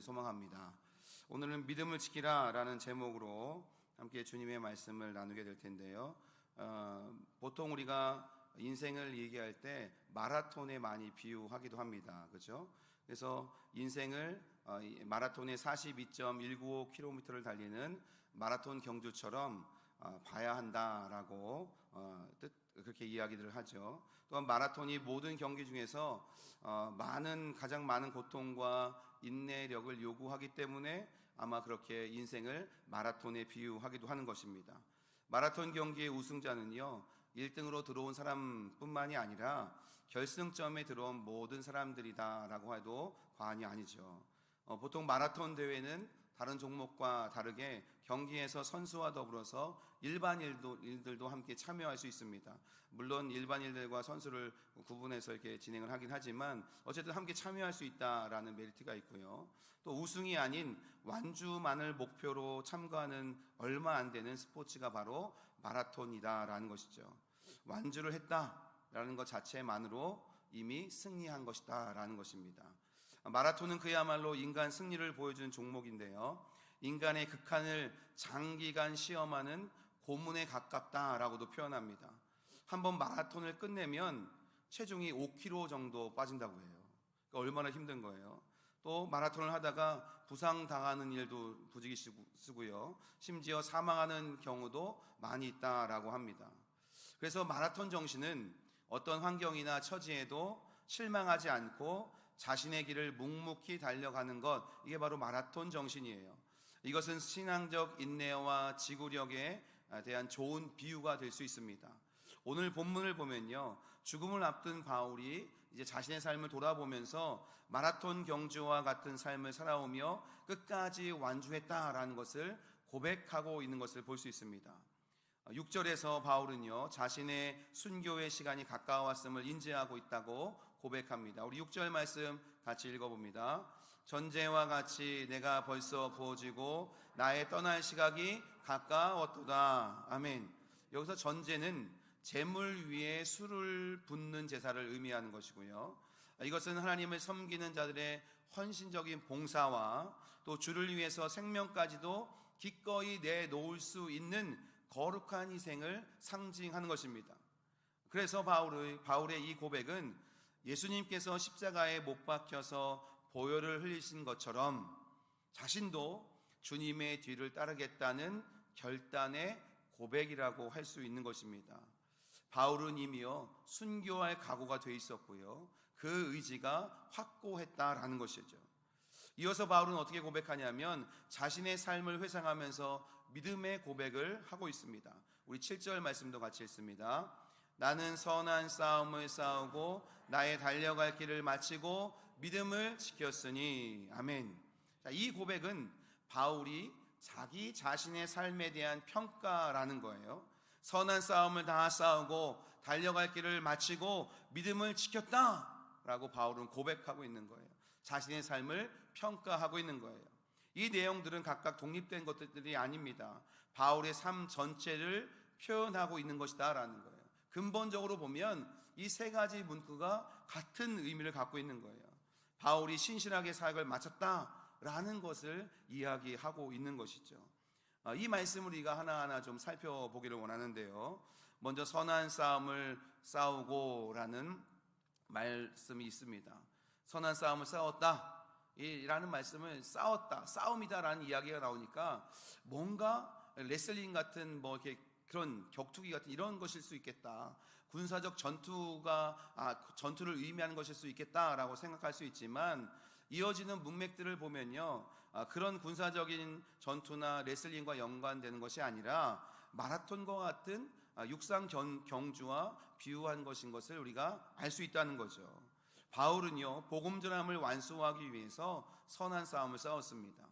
소망합니다. 오늘은 믿음을 지키라 라는 제목으로 함께 주님의 말씀을 나누게 될 텐데요. 어, 보통 우리가 인생을 얘기할 때 마라톤에 많이 비유하기도 합니다. 그렇죠? 그래서 인생을 어, 이 마라톤의 42.195km를 달리는 마라톤 경주처럼 어, 봐야 한다라고 어, 뜻 그렇게 이야기들을 하죠. 또한 마라톤이 모든 경기 중에서 어, 많은 가장 많은 고통과 인내력을 요구하기 때문에 아마 그렇게 인생을 마라톤에 비유하기도 하는 것입니다. 마라톤 경기의 우승자는요. 1등으로 들어온 사람뿐만이 아니라 결승점에 들어온 모든 사람들이다라고 해도 과언이 아니죠. 어, 보통 마라톤 대회는 다른 종목과 다르게 경기에서 선수와 더불어서 일반인들도 함께 참여할 수 있습니다. 물론 일반인들과 선수를 구분해서 이렇게 진행을 하긴 하지만 어쨌든 함께 참여할 수 있다라는 메리트가 있고요. 또 우승이 아닌 완주만을 목표로 참가하는 얼마 안 되는 스포츠가 바로 마라톤이다라는 것이죠. 완주를 했다라는 것 자체만으로 이미 승리한 것이다라는 것입니다. 마라톤은 그야말로 인간 승리를 보여주는 종목인데요. 인간의 극한을 장기간 시험하는 고문에 가깝다라고도 표현합니다. 한번 마라톤을 끝내면 체중이 5kg 정도 빠진다고 해요. 그러니까 얼마나 힘든 거예요. 또 마라톤을 하다가 부상 당하는 일도 부지기수고요. 심지어 사망하는 경우도 많이 있다라고 합니다. 그래서 마라톤 정신은 어떤 환경이나 처지에도 실망하지 않고 자신의 길을 묵묵히 달려가는 것, 이게 바로 마라톤 정신이에요. 이것은 신앙적 인내와 지구력에 대한 좋은 비유가 될 수 있습니다. 오늘 본문을 보면요. 죽음을 앞둔 바울이 이제 자신의 삶을 돌아보면서 마라톤 경주와 같은 삶을 살아오며 끝까지 완주했다라는 것을 고백하고 있는 것을 볼 수 있습니다. 6절에서 바울은요, 자신의 순교의 시간이 가까웠음을 인지하고 있다고 고백합니다. 우리 6절 말씀 같이 읽어봅니다. 전제와 같이 내가 벌써 부어지고 나의 떠날 시각이 가까웠도다. 아멘. 여기서 전제는 재물 위에 술을 붓는 제사를 의미하는 것이고요. 이것은 하나님을 섬기는 자들의 헌신적인 봉사와 또 주를 위해서 생명까지도 기꺼이 내놓을 수 있는 거룩한 희생을 상징하는 것입니다. 그래서 바울의, 바울의 이 고백은 예수님께서 십자가에 못 박혀서 보혈을 흘리신 것처럼 자신도 주님의 뒤를 따르겠다는 결단의 고백이라고 할 수 있는 것입니다. 바울은 이미요 순교할 각오가 돼 있었고요 그 의지가 확고했다라는 것이죠. 이어서 바울은 어떻게 고백하냐면 자신의 삶을 회상하면서 믿음의 고백을 하고 있습니다. 우리 7절 말씀도 같이 읽습니다. 나는 선한 싸움을 싸우고 나의 달려갈 길을 마치고 믿음을 지켰으니 아멘. 자, 이 고백은 바울이 자기 자신의 삶에 대한 평가라는 거예요. 선한 싸움을 다 싸우고 달려갈 길을 마치고 믿음을 지켰다라고 바울은 고백하고 있는 거예요. 자신의 삶을 평가하고 있는 거예요. 이 내용들은 각각 독립된 것들이 아닙니다. 바울의 삶 전체를 표현하고 있는 것이다라는 거예요. 근본적으로 보면 이 세 가지 문구가 같은 의미를 갖고 있는 거예요. 바울이 신실하게 사역을 마쳤다라는 것을 이야기하고 있는 것이죠. 아, 이 말씀을 우리가 하나하나 좀 살펴보기를 원하는데요. 먼저 선한 싸움을 싸우고라는 말씀이 있습니다. 선한 싸움을 싸웠다. 이라는 말씀을 싸웠다, 싸움이다라는 이야기가 나오니까 뭔가 레슬링 같은 뭐 이렇게 그런 격투기 같은 이런 것일 수 있겠다. 군사적 전투가 아, 전투를 의미하는 것일 수 있겠다라고 생각할 수 있지만 이어지는 문맥들을 보면요. 아, 그런 군사적인 전투나 레슬링과 연관되는 것이 아니라 마라톤과 같은 아, 육상 경주와 비유한 것인 것을 우리가 알 수 있다는 거죠. 바울은요, 복음 전함을 완수하기 위해서 선한 싸움을 싸웠습니다.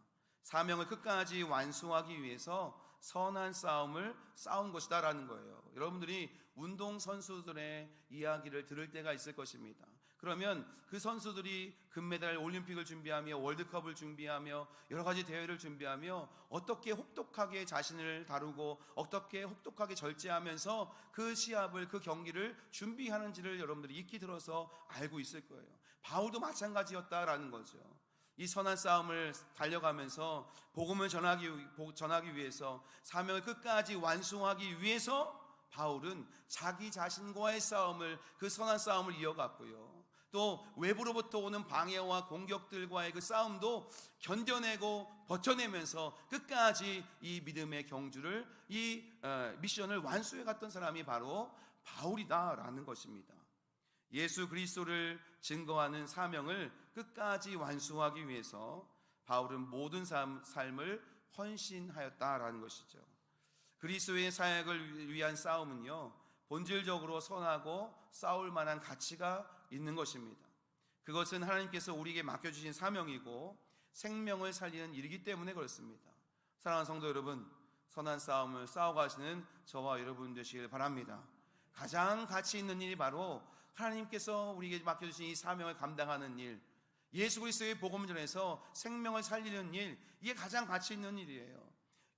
사명을 끝까지 완수하기 위해서 선한 싸움을 싸운 것이다라는 거예요. 여러분들이 운동 선수들의 이야기를 들을 때가 있을 것입니다. 그러면 그 선수들이 금메달 올림픽을 준비하며 월드컵을 준비하며 여러 가지 대회를 준비하며 어떻게 혹독하게 자신을 다루고 어떻게 혹독하게 절제하면서 그 시합을 그 경기를 준비하는지를 여러분들이 익히 들어서 알고 있을 거예요. 바울도 마찬가지였다라는 거죠. 이 선한 싸움을 달려가면서 복음을 전하기, 전하기 위해서 사명을 끝까지 완수하기 위해서 바울은 자기 자신과의 싸움을 그 선한 싸움을 이어갔고요. 또 외부로부터 오는 방해와 공격들과의 그 싸움도 견뎌내고 버텨내면서 끝까지 이 믿음의 경주를 이 어, 미션을 완수해 갔던 사람이 바로 바울이다라는 것입니다. 예수 그리스도를 증거하는 사명을 끝까지 완수하기 위해서 바울은 모든 삶, 삶을 헌신하였다라는 것이죠. 그리스도의 사역을 위한 싸움은요, 본질적으로 선하고 싸울 만한 가치가 있는 것입니다. 그것은 하나님께서 우리에게 맡겨주신 사명이고 생명을 살리는 일이기 때문에 그렇습니다. 사랑하는 성도 여러분, 선한 싸움을 싸워가시는 저와 여러분 되시길 바랍니다. 가장 가치 있는 일이 바로 하나님께서 우리에게 맡겨주신 이 사명을 감당하는 일, 예수 그리스도의 복음을 전해서 생명을 살리는 일, 이게 가장 가치 있는 일이에요.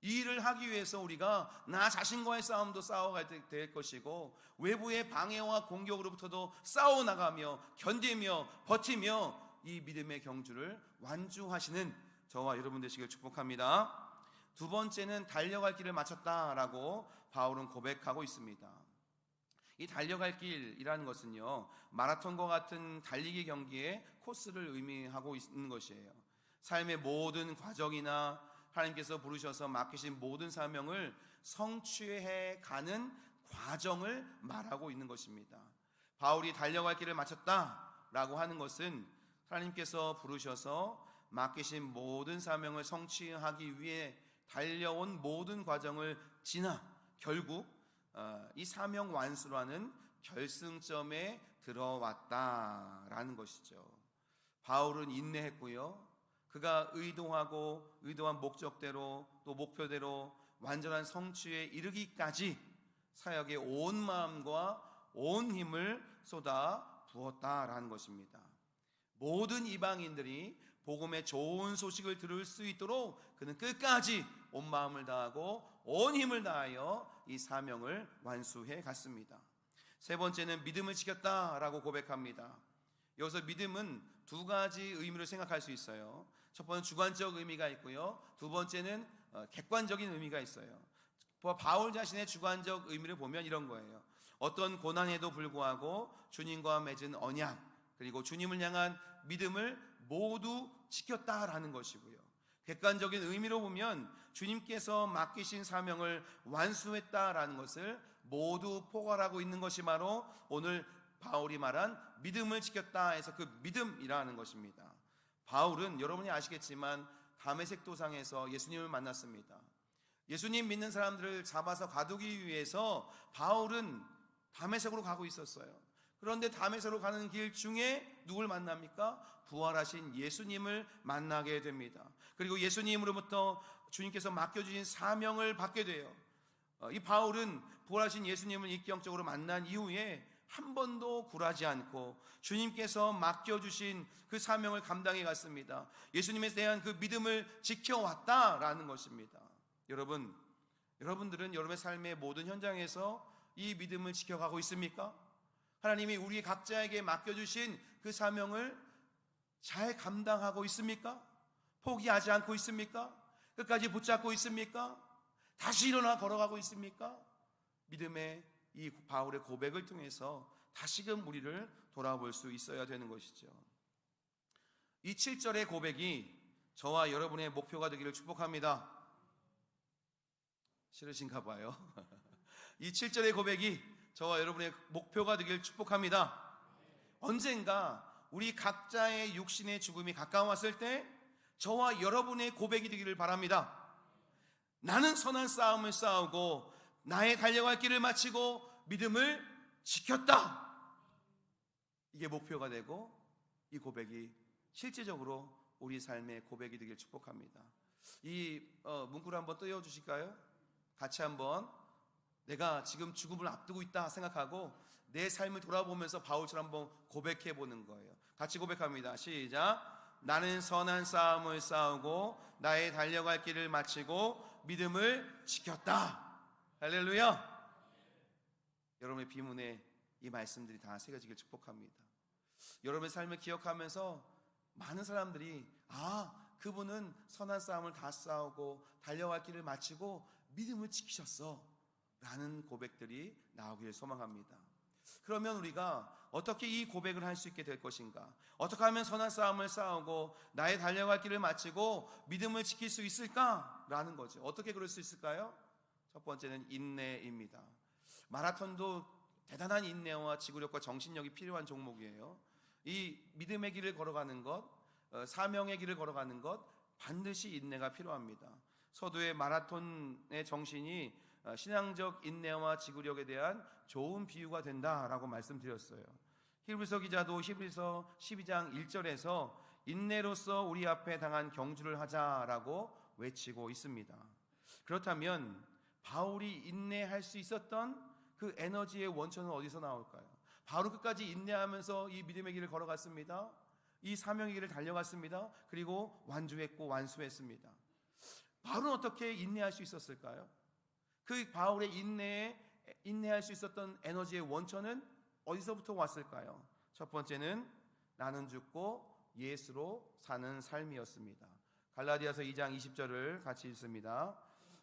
이 일을 하기 위해서 우리가 나 자신과의 싸움도 싸워가야 될 것이고 외부의 방해와 공격으로부터도 싸워 나가며 견디며 버티며 이 믿음의 경주를 완주하시는 저와 여러분 되시길 축복합니다. 두 번째는 달려갈 길을 마쳤다라고 바울은 고백하고 있습니다. 이 달려갈 길이라는 것은요, 마라톤과 같은 달리기 경기의 코스를 의미하고 있는 것이에요. 삶의 모든 과정이나 하나님께서 부르셔서 맡기신 모든 사명을 성취해 가는 과정을 말하고 있는 것입니다. 바울이 달려갈 길을 마쳤다라고 하는 것은 하나님께서 부르셔서 맡기신 모든 사명을 성취하기 위해 달려온 모든 과정을 지나 결국 어, 이 사명 완수라는 결승점에 들어왔다라는 것이죠. 바울은 인내했고요. 그가 의도하고 의도한 목적대로 또 목표대로 완전한 성취에 이르기까지 사역에 온 마음과 온 힘을 쏟아 부었다라는 것입니다. 모든 이방인들이 복음의 좋은 소식을 들을 수 있도록 그는 끝까지 온 마음을 다하고 온 힘을 다하여 이 사명을 완수해 갔습니다. 세 번째는 믿음을 지켰다라고 고백합니다. 여기서 믿음은 두 가지 의미로 생각할 수 있어요. 첫 번째 주관적 의미가 있고요. 두 번째는 어, 객관적인 의미가 있어요. 바울 자신의 주관적 의미를 보면 이런 거예요. 어떤 고난에도 불구하고 주님과 맺은 언약 그리고 주님을 향한 믿음을 모두 지켰다라는 것이고요. 객관적인 의미로 보면 주님께서 맡기신 사명을 완수했다라는 것을 모두 포괄하고 있는 것이 바로 오늘 바울이 말한 믿음을 지켰다 해서 그 믿음이라는 것입니다. 바울은 여러분이 아시겠지만 담에색 도상에서 예수님을 만났습니다. 예수님 믿는 사람들을 잡아서 가두기 위해서 바울은 담에색으로 가고 있었어요. 그런데 담에색으로 가는 길 중에 누굴 만납니까? 부활하신 예수님을 만나게 됩니다. 그리고 예수님으로부터 주님께서 맡겨주신 사명을 받게 돼요. 어, 이 바울은 부활하신 예수님을 입경적으로 만난 이후에 한 번도 굴하지 않고 주님께서 맡겨주신 그 사명을 감당해 갔습니다. 예수님에 대한 그 믿음을 지켜왔다라는 것입니다. 여러분, 여러분들은 여러분의 삶의 모든 현장에서 이 믿음을 지켜가고 있습니까? 하나님이 우리 각자에게 맡겨주신 그 사명을 잘 감당하고 있습니까? 포기하지 않고 있습니까? 끝까지 붙잡고 있습니까? 다시 일어나 걸어가고 있습니까? 믿음의 이 바울의 고백을 통해서 다시금 우리를 돌아볼 수 있어야 되는 것이죠. 이 7절의 고백이 저와 여러분의 목표가 되기를 축복합니다. 싫으신가 봐요. 이 7절의 고백이 저와 여러분의 목표가 되기를 축복합니다. 언젠가 우리 각자의 육신의 죽음이 가까웠을 때 저와 여러분의 고백이 되기를 바랍니다. 나는 선한 싸움을 싸우고 나의 달려갈 길을 마치고 믿음을 지켰다. 이게 목표가 되고 이 고백이 실제적으로 우리 삶의 고백이 되길 축복합니다. 이 어, 문구를 한번 띄워 주실까요? 같이 한번 내가 지금 죽음을 앞두고 있다 생각하고 내 삶을 돌아보면서 바울처럼 한번 고백해 보는 거예요. 같이 고백합니다. 시작. 나는 선한 싸움을 싸우고 나의 달려갈 길을 마치고 믿음을 지켰다. 할렐루야. 여러분의 비문에 이 말씀들이 다 새겨지길 축복합니다. 여러분의 삶을 기억하면서 많은 사람들이 아, 그분은 선한 싸움을 다 싸우고 달려갈 길을 마치고 믿음을 지키셨어. 라는 고백들이 나오기를 소망합니다. 그러면 우리가 어떻게 이 고백을 할 수 있게 될 것인가? 어떻게 하면 선한 싸움을 싸우고 나의 달려갈 길을 마치고 믿음을 지킬 수 있을까? 라는 거죠. 어떻게 그럴 수 있을까요? 첫 번째는 인내입니다. 마라톤도 대단한 인내와 지구력과 정신력이 필요한 종목이에요. 이 믿음의 길을 걸어가는 것, 어, 사명의 길을 걸어가는 것 반드시 인내가 필요합니다. 서두의 마라톤의 정신이 어, 신앙적 인내와 지구력에 대한 좋은 비유가 된다라고 말씀드렸어요. 히브리서 기자도 히브리서 12장 1절에서 인내로서 우리 앞에 당한 경주를 하자라고 외치고 있습니다. 그렇다면 바울이 인내할 수 있었던 그 에너지의 원천은 어디서 나올까요? 바로 끝까지 인내하면서 이 믿음의 길을 걸어갔습니다. 이 사명의 길을 달려갔습니다. 그리고 완주했고 완수했습니다. 바울은 어떻게 인내할 수 있었을까요? 그 바울의 인내에 인내할 수 있었던 에너지의 원천은 어디서부터 왔을까요? 첫 번째는 나는 죽고 예수로 사는 삶이었습니다. 갈라디아서 2장 20절을 같이 읽습니다.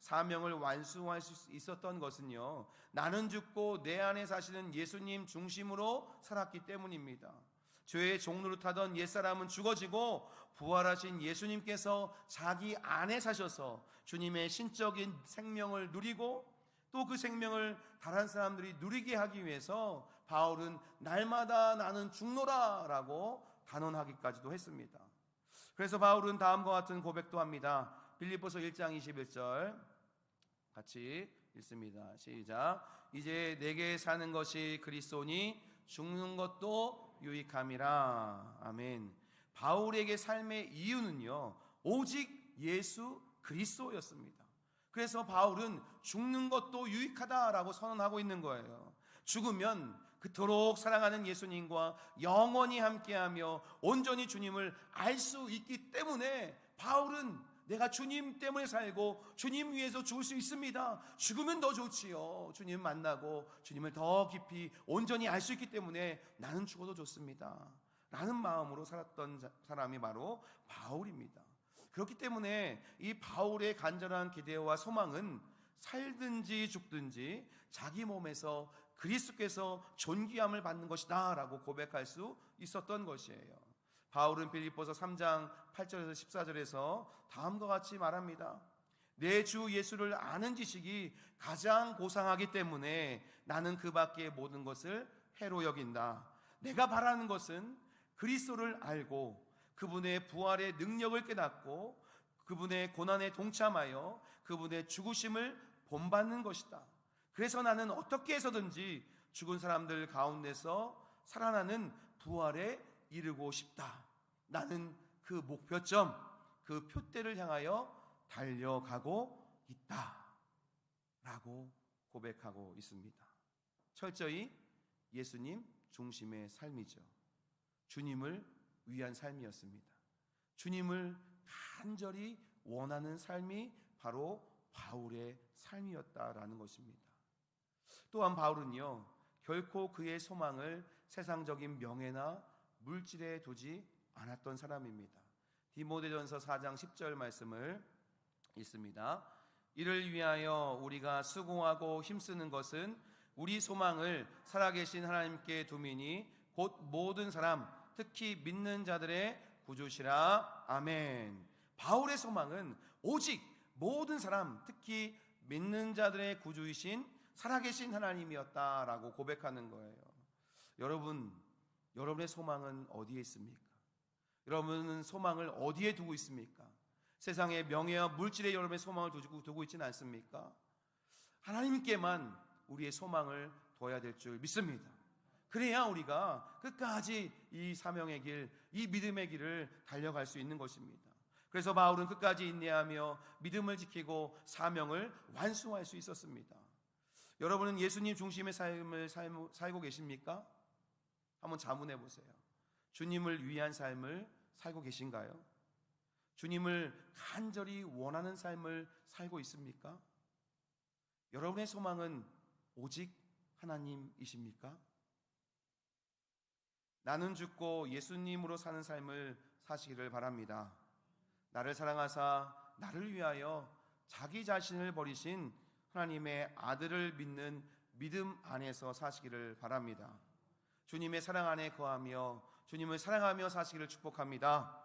사명을 완수할 수 있었던 것은요. 나는 죽고 내 안에 사시는 예수님 중심으로 살았기 때문입니다. 죄의 종로를 타던 옛사람은 죽어지고 부활하신 예수님께서 자기 안에 사셔서 주님의 신적인 생명을 누리고 또 그 생명을 다른 사람들이 누리게 하기 위해서 바울은 날마다 나는 죽노라라고 단언하기까지도 했습니다. 그래서 바울은 다음과 같은 고백도 합니다. 빌립보서 1장 21절 같이 읽습니다. 시작. 이제 내게 사는 것이 그리스도니 죽는 것도 유익함이라. 아멘. 바울에게 삶의 이유는요. 오직 예수 그리스도였습니다. 그래서 바울은 죽는 것도 유익하다라고 선언하고 있는 거예요. 죽으면 그토록 사랑하는 예수님과 영원히 함께하며 온전히 주님을 알 수 있기 때문에 바울은 내가 주님 때문에 살고 주님 위해서 죽을 수 있습니다. 죽으면 더 좋지요. 주님 만나고 주님을 더 깊이 온전히 알 수 있기 때문에 나는 죽어도 좋습니다. 라는 마음으로 살았던 사람이 바로 바울입니다. 그렇기 때문에 이 바울의 간절한 기대와 소망은 살든지 죽든지 자기 몸에서 그리스도께서 존귀함을 받는 것이다라고 고백할 수 있었던 것이에요. 바울은 빌립보서 3장 8절에서 14절에서 다음과 같이 말합니다. 내 주 예수를 아는 지식이 가장 고상하기 때문에 나는 그 밖의 모든 것을 해로 여긴다. 내가 바라는 것은 그리스도를 알고 그분의 부활의 능력을 깨닫고 그분의 고난에 동참하여 그분의 죽으심을 본받는 것이다. 그래서 나는 어떻게 해서든지 죽은 사람들 가운데서 살아나는 부활에 이르고 싶다. 나는 그 목표점, 그 표대를 향하여 달려가고 있다. 라고 고백하고 있습니다. 철저히 예수님 중심의 삶이죠. 주님을 위한 삶이었습니다. 주님을 간절히 원하는 삶이 바로 바울의 삶이었다라는 것입니다. 또한 바울은요, 결코 그의 소망을 세상적인 명예나 물질에 두지 않았던 사람입니다. 디모데전서 4장 10절 말씀을 읽습니다. 이를 위하여 우리가 수고하고 힘쓰는 것은 우리 소망을 살아계신 하나님께 두미니 곧 모든 사람 특히 믿는 자들의 구주시라 아멘. 바울의 소망은 오직 모든 사람 특히 믿는 자들의 구주이신 살아계신 하나님이었다라고 고백하는 거예요. 여러분, 여러분의 소망은 어디에 있습니까? 여러분은 소망을 어디에 두고 있습니까? 세상의 명예와 물질에 여러분의 소망을 두고, 두고 있지는 않습니까? 하나님께만 우리의 소망을 둬야 될 줄 믿습니다. 그래야 우리가 끝까지 이 사명의 길, 이 믿음의 길을 달려갈 수 있는 것입니다. 그래서 바울은 끝까지 인내하며 믿음을 지키고 사명을 완수할 수 있었습니다. 여러분은 예수님 중심의 삶을 살고- 계십니까? 한번 자문해 보세요. 주님을 위한 삶을 살고 계신가요? 주님을 간절히 원하는 삶을 살고 있습니까? 여러분의 소망은 오직 하나님이십니까? 나는 죽고 예수님으로 사는 삶을 사시기를 바랍니다. 나를 사랑하사 나를 위하여 자기 자신을 버리신 하나님의 아들을 믿는 믿음 안에서 사시기를 바랍니다. 주님의 사랑 안에 거하며 주님을 사랑하며 사시기를 축복합니다.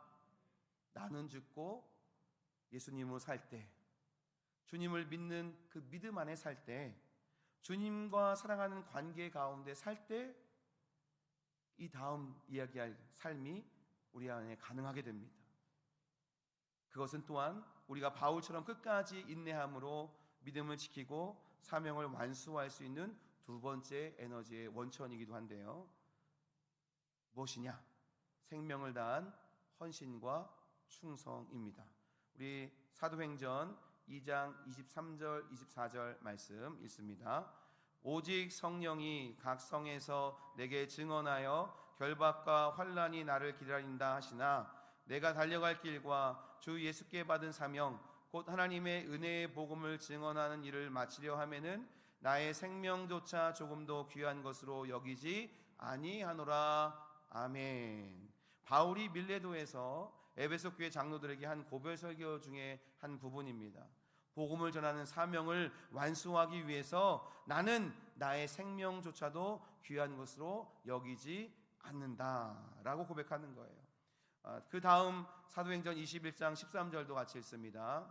나는 죽고 예수님으로 살 때, 주님을 믿는 그 믿음 안에 살 때, 주님과 사랑하는 관계 가운데 살 때, 이 다음 이야기할 삶이 우리 안에 가능하게 됩니다. 그것은 또한 우리가 바울처럼 끝까지 인내함으로 믿음을 지키고 사명을 완수할 수 있는 두 번째 에너지의 원천이기도 한데요. 무엇이냐? 생명을 다한 헌신과 충성입니다. 우리 사도행전 2장 23절 24절 말씀 읽습니다. 오직 성령이 각 성에서 내게 증언하여 결박과 환란이 나를 기다린다 하시나 내가 달려갈 길과 주 예수께 받은 사명 곧 하나님의 은혜의 복음을 증언하는 일을 마치려 하면은 나의 생명조차 조금도 귀한 것으로 여기지 아니하노라 아멘. 바울이 밀레도에서 에베소 교회 장로들에게 한 고별 설교 중에 한 부분입니다. 복음을 전하는 사명을 완수하기 위해서 나는 나의 생명조차도 귀한 것으로 여기지 않는다라고 고백하는 거예요. 아, 그 다음 사도행전 21장 13절도 같이 읽습니다.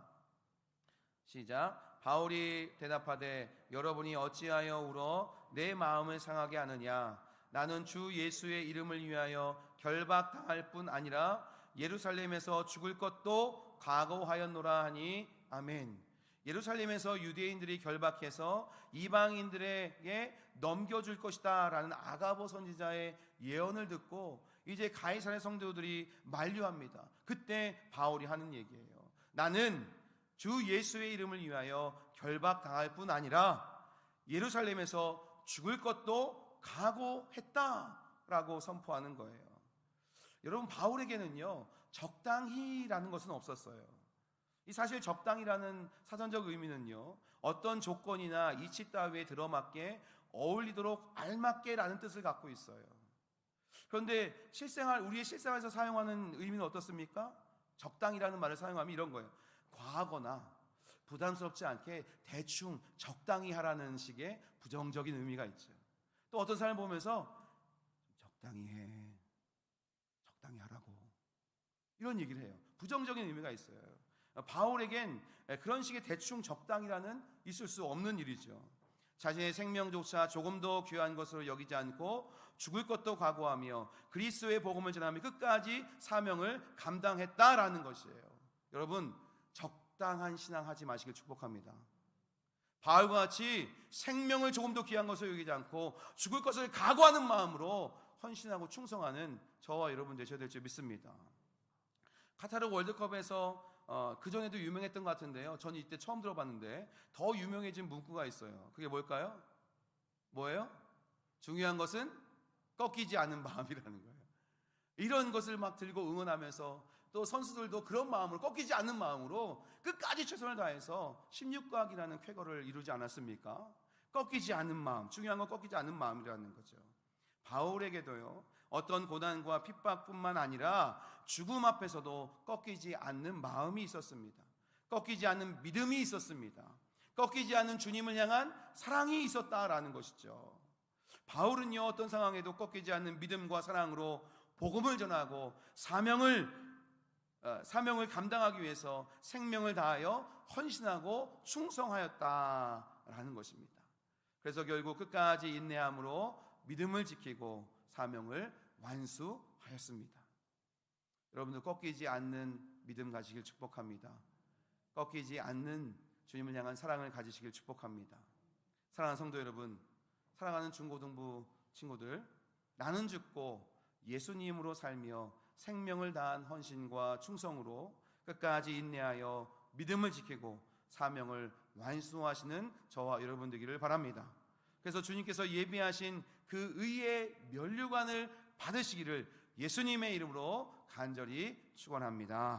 시작. 바울이 대답하되 여러분이 어찌하여 울어 내 마음을 상하게 하느냐? 나는 주 예수의 이름을 위하여 결박당할 뿐 아니라 예루살렘에서 죽을 것도 각오하였노라 하니 아멘. 예루살렘에서 유대인들이 결박해서 이방인들에게 넘겨줄 것이다 라는 아가보 선지자의 예언을 듣고 이제 가이사의 성도들이 만류합니다. 그때 바울이 하는 얘기예요. 나는 주 예수의 이름을 위하여 결박당할 뿐 아니라 예루살렘에서 죽을 것도 각오했다라고 선포하는 거예요. 여러분 바울에게는요 적당히라는 것은 없었어요. 이 사실 적당이라는 사전적 의미는요 어떤 조건이나 이치 따위에 들어맞게 어울리도록 알맞게라는 뜻을 갖고 있어요. 그런데 실생활 우리의 실생활에서 사용하는 의미는 어떻습니까? 적당이라는 말을 사용하면 이런 거예요. 과하거나 부담스럽지 않게 대충 적당히 하라는 식의 부정적인 의미가 있죠. 또 어떤 사람 보면서 적당히 해. 적당히 하라고. 이런 얘기를 해요. 부정적인 의미가 있어요. 바울에겐 그런 식의 대충 적당이라는 있을 수 없는 일이죠. 자신의 생명조차 조금도 귀한 것으로 여기지 않고 죽을 것도 각오하며 그리스도의 복음을 전하며 끝까지 사명을 감당했다라는 것이에요. 여러분 적당한 신앙 하지 마시길 축복합니다. 바울과 같이 생명을 조금도 귀한 것으로 여기지 않고 죽을 것을 각오하는 마음으로 헌신하고 충성하는 저와 여러분 되셔야 될 줄 믿습니다. 카타르 월드컵에서 어, 그 전에도 유명했던 것 같은데요. 저는 이때 처음 들어봤는데 더 유명해진 문구가 있어요. 그게 뭘까요? 뭐예요? 중요한 것은 꺾이지 않는 마음이라는 거예요. 이런 것을 막 들고 응원하면서 또 선수들도 그런 마음으로 꺾이지 않는 마음으로 끝까지 최선을 다해서 16각이라는 쾌거를 이루지 않았습니까? 꺾이지 않는 마음, 중요한 건 꺾이지 않는 마음이라는 거죠. 바울에게도요, 어떤 고난과 핍박뿐만 아니라 죽음 앞에서도 꺾이지 않는 마음이 있었습니다. 꺾이지 않는 믿음이 있었습니다. 꺾이지 않는 주님을 향한 사랑이 있었다라는 것이죠. 바울은요, 어떤 상황에도 꺾이지 않는 믿음과 사랑으로 복음을 전하고 사명을 어, 사명을 감당하기 위해서 생명을 다하여 헌신하고 충성하였다라는 것입니다. 그래서 결국 끝까지 인내함으로 믿음을 지키고 사명을 완수하였습니다. 여러분들 꺾이지 않는 믿음 가지길 축복합니다. 꺾이지 않는 주님을 향한 사랑을 가지시길 축복합니다. 사랑하는 성도 여러분, 사랑하는 중고등부 친구들, 나는 죽고 예수님으로 살며 생명을 다한 헌신과 충성으로 끝까지 인내하여 믿음을 지키고 사명을 완수하시는 저와 여러분 되기를 바랍니다. 그래서 주님께서 예비하신 그 의의 면류관을 받으시기를 예수님의 이름으로 간절히 축원합니다.